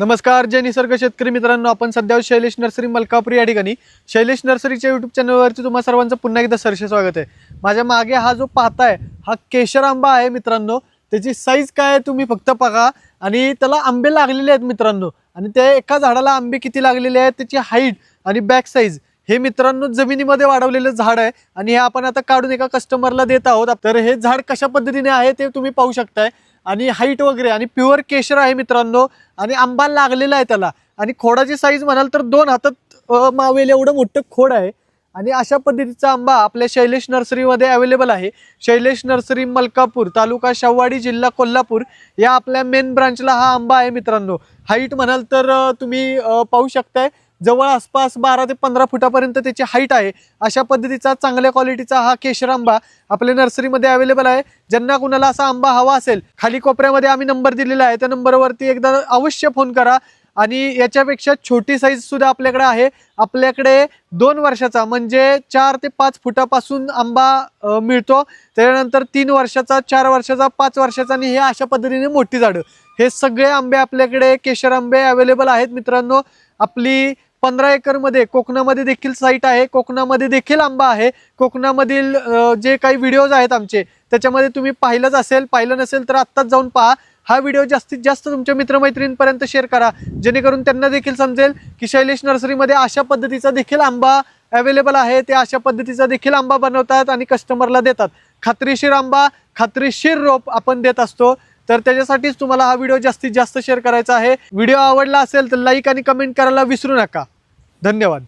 नमस्कार जय निसर्ग शेतकरी मित्रांनो. आपण सध्या शैलेश नर्सरी मलकापूर या ठिकाणी. शैलेश नर्सरीच्या युट्यूब चॅनलवरती तुम्हा सर्वांचं पुन्हा एकदा सरसे स्वागत आहे. माझ्या मागे हा जो पाहताय हा केशर आंबा आहे मित्रांनो. त्याची साईज काय आहे तुम्ही फक्त बघा. आणि त्याला आंबे लागलेले आहेत मित्रांनो. आणि त्या एका झाडाला आंबे किती लागलेले आहेत त्याची हाईट आणि बॅक साईज हे मित्रांनो जमिनीमध्ये वाढवलेलं झाड आहे आणि हे आपण आता काढून एका कस्टमरला देत आहोत. तर हे झाड कशा पद्धतीने आहे ते तुम्ही पाहू शकताय. आणि हाईट वगैरे आणि प्युअर केशर आहे मित्रांनो. आणि आंबा लागलेला आहे त्याला. आणि खोडाची साईज म्हणाल तर दोन हातात मावेल एवढं मोठं खोड आहे. आणि अशा पद्धतीचा आंबा आपल्या शैलेश नर्सरीमध्ये अवेलेबल आहे. शैलेश नर्सरी मलकापूर तालुका शववाडी जिल्हा कोल्हापूर या आपल्या मेन ब्रांचला हा आंबा आहे मित्रांनो. हाईट म्हणाल तर तुम्ही पाहू शकताय. जवळ आसपास बारा ते पंधरा फुटापर्यंत त्याची हाईट आहे. अशा पद्धतीचा चांगल्या क्वालिटीचा हा केशर आंबा आपल्या नर्सरीमध्ये अवेलेबल आहे. ज्यांना कुणाला असा आंबा हवा असेल खाली कोपऱ्यामध्ये आम्ही नंबर दिलेला आहे. त्या नंबरवरती एकदा अवश्य फोन करा. आणि याच्यापेक्षा छोटी साईज सुद्धा आपल्याकडे आहे. आपल्याकडे दोन वर्षाचा म्हणजे चार ते पाच फुटापासून आंबा मिळतो. त्याच्यानंतर तीन वर्षाचा चार वर्षाचा पाच वर्षाचा आणि हे अशा पद्धतीने मोठी झाडं. हे सगळे आंबे आपल्याकडे केशर आंबे अवेलेबल आहेत मित्रांनो. आपली पंधरा एकरमध्ये कोकणामध्ये देखील साईट आहे कोकणामध्ये देखील आंबा आहे कोकणामधील जे काही व्हिडिओज आहेत आमचे त्याच्यामध्ये तुम्ही पाहिलंच असेल पाहिलं नसेल तर आत्ताच जाऊन पहा. हा व्हिडिओ जास्तीत जास्त तुमच्या मित्रमैत्रिणींपर्यंत शेअर करा. जेणेकरून त्यांना देखील समजेल की शैलेश नर्सरीमध्ये अशा पद्धतीचा देखील आंबा अवेलेबल आहे. ते अशा पद्धतीचा देखील आंबा बनवतात आणि कस्टमरला देतात. खात्रीशीर आंबा खात्रीशीर रोप आपण देत असतो. तर त्याच्यासाठीच तुम्हाला हा व्हिडिओ जास्तीत जास्त शेअर करायचा आहे. व्हिडिओ आवडला असेल तर लाईक आणि कमेंट करायला विसरू नका. धन्यवाद.